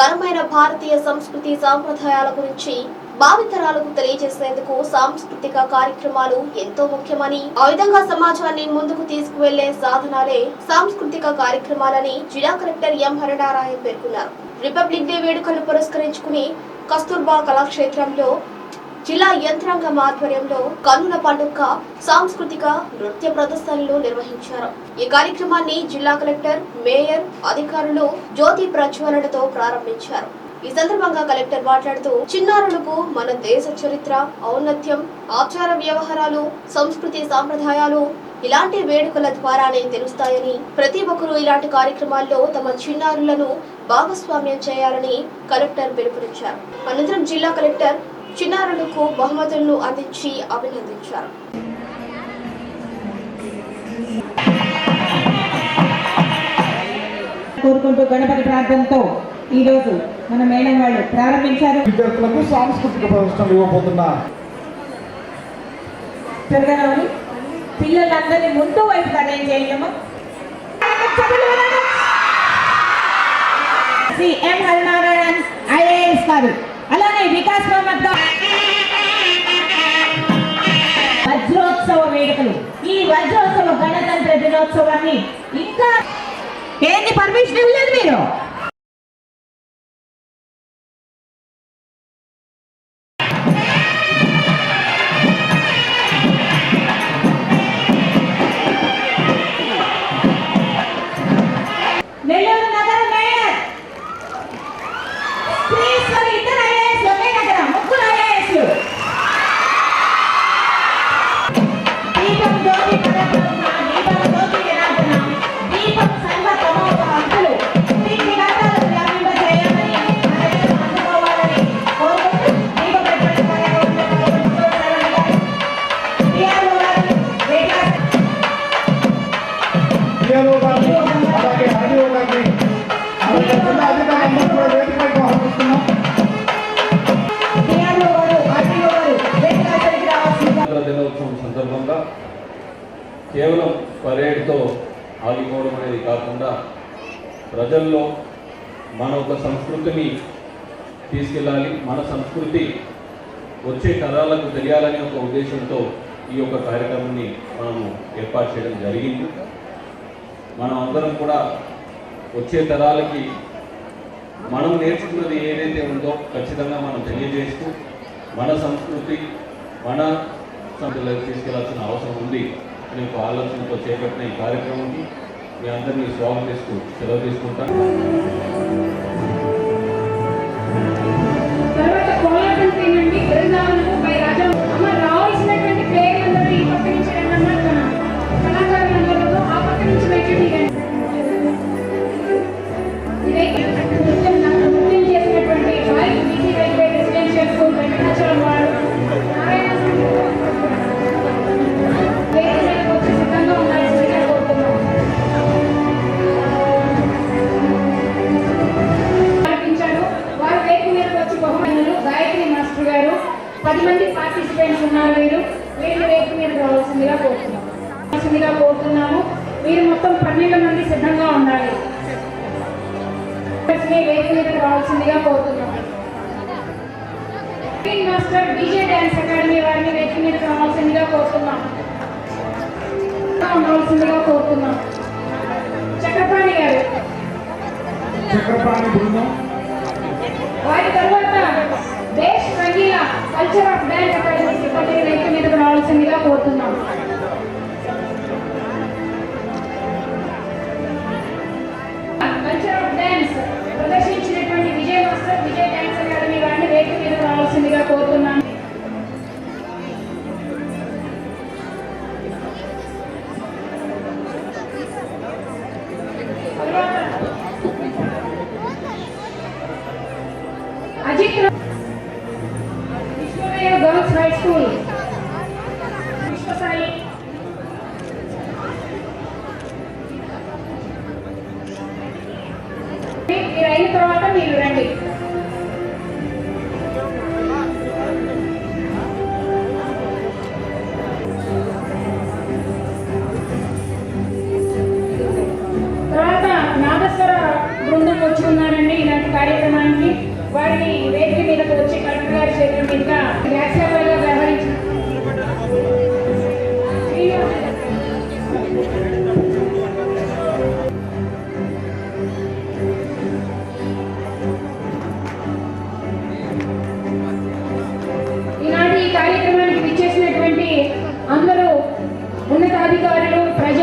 ఘనమైన భారతీయ సంస్కృతి సాంప్రదాయాల గురించి భావితరాలకు తెలియజేసేందుకు సాంస్కృతిక కార్యక్రమాలు ఎంతో ముఖ్యమని ఆ విధంగా సమాజాన్ని ముందుకు తీసుకువెళ్ళే సాధనాలే సాంస్కృతిక కార్యక్రమాలని జిల్లా కలెక్టర్ ఎం హరినారాయణ పేర్కొన్నారు. రిపబ్లిక్ డే వేడుకలు పురస్కరించుకుని కస్తూర్బా కళాక్షేత్రంలో జిల్లా యంత్రాంగం ఆధ్వర్యంలో కన్నుల పండుగ సాంస్కృతిక నృత్య ప్రదర్శనలు నిర్వహించారు. ఈ కార్యక్రమాన్ని జిల్లా కలెక్టర్ మేయర్ అధికారులు జ్యోతి ప్రజ్వలనతో ప్రారంభించారు. ఈ సందర్భంగా కలెక్టర్ మాట్లాడుతూ చిన్నారులకు మన దేశ చరిత్ర ఔన్నత్యం ఆచార వ్యవహారాలు సంస్కృతి సాంప్రదాయాలు ఇలాంటి వేడుకల ద్వారానే తెలుస్తాయని ప్రతి ఒక్కరూ ఇలాంటి కార్యక్రమాల్లో తమ చిన్నారులను భాగస్వామ్యం చేయాలని కలెక్టర్ పిలుపునిచ్చారు. అనంతరం జిల్లా కలెక్టర్ చిన్నారులకు బహుమతులను అందించి అభినందించారు. కోరుకుంటూ గణపతి ప్రార్థనతో ఈరోజు మన మేడం వాళ్ళు ప్రారంభించారు. విద్యార్థులకు సాంస్కృతిక ప్రదర్శనలు ఇవ్వబోతున్నా. తిరగనవని పిల్లలందరినీ ముందు వైపు అరేంజ్ చేయము శ్రీ ఎం హరినారాయణన్ ఐఏఎస్ గారు. అలానే వికాస్ మహమ్మద్ వజ్రోత్సవ వేడుకలు. ఈ వజ్రోత్సవ గణతంత్ర దినోత్సవాన్ని ఇంకా ఏంటి పర్మిషన్ ఇవ్వలేదు మీరు? దినోత్సవం సందర్భంగా కేవలం పరేడ్తో ఆగిపోవడం అనేది కాకుండా ప్రజల్లో మన ఒక సంస్కృతిని తీసుకెళ్ళాలి మన సంస్కృతి వచ్చే తరాలకు తెలియాలనే ఒక ఉద్దేశంతో ఈ యొక్క కార్యక్రమాన్ని మనము ఏర్పాటు చేయడం జరిగింది. మనం అందరం కూడా వచ్చే తరాలకి మనం నేర్చుకున్నది ఏదైతే ఉందో ఖచ్చితంగా మనం తెలియజేస్తూ మన సంస్కృతి మన సంస్థలకు తీసుకెళ్ళాల్సిన అవసరం ఉంది అనే ఒక ఆలోచనతో చేపట్టిన ఈ కార్యక్రమానికి మీ అందరినీ స్వాగతిస్తూ సెలవు తీసుకుంటాను. పది మంది పార్టిసిపెంట్స్ ఉన్నారు వీరు. వీళ్ళు వేదిక మీద రావాల్సిందిగా కోరుతున్నాం. రావాల్సిందిగా కోరుతున్నాము. మీరు మొత్తం పన్నెండు మంది సిద్ధంగా ఉండాలి. వేదిక మీద రావాల్సిందిగా కోరుతున్నాం. Green master DJ dance academy వారిని వేదిక మీద రావాల్సిందిగా కోరుతున్నాం. ఉండవలసిందిగా కోరుతున్నాం. చక్రపాణి గారు. చక్రపాణి వారి తర్వాత కల్చర్ ఆఫ్ డ్యాన్స్ అకాడమీ సిబ్బంది వేదిక మీదకు రావాల్సిందిగా కోరుతున్నాం. హై స్కూల్ విశ్వసాయి మీరు అయిన తర్వాత మీరు రండి. తర్వాత నాదస్వర బృందం వచ్చి ఉన్నారండి. ఇలాంటి కార్యక్రమానికి వారిని వేదిక మీదకు వచ్చి కలెక్టర్ గారి చేతుల మీదుగా ఉన్నతాధికారులు ప్రజలు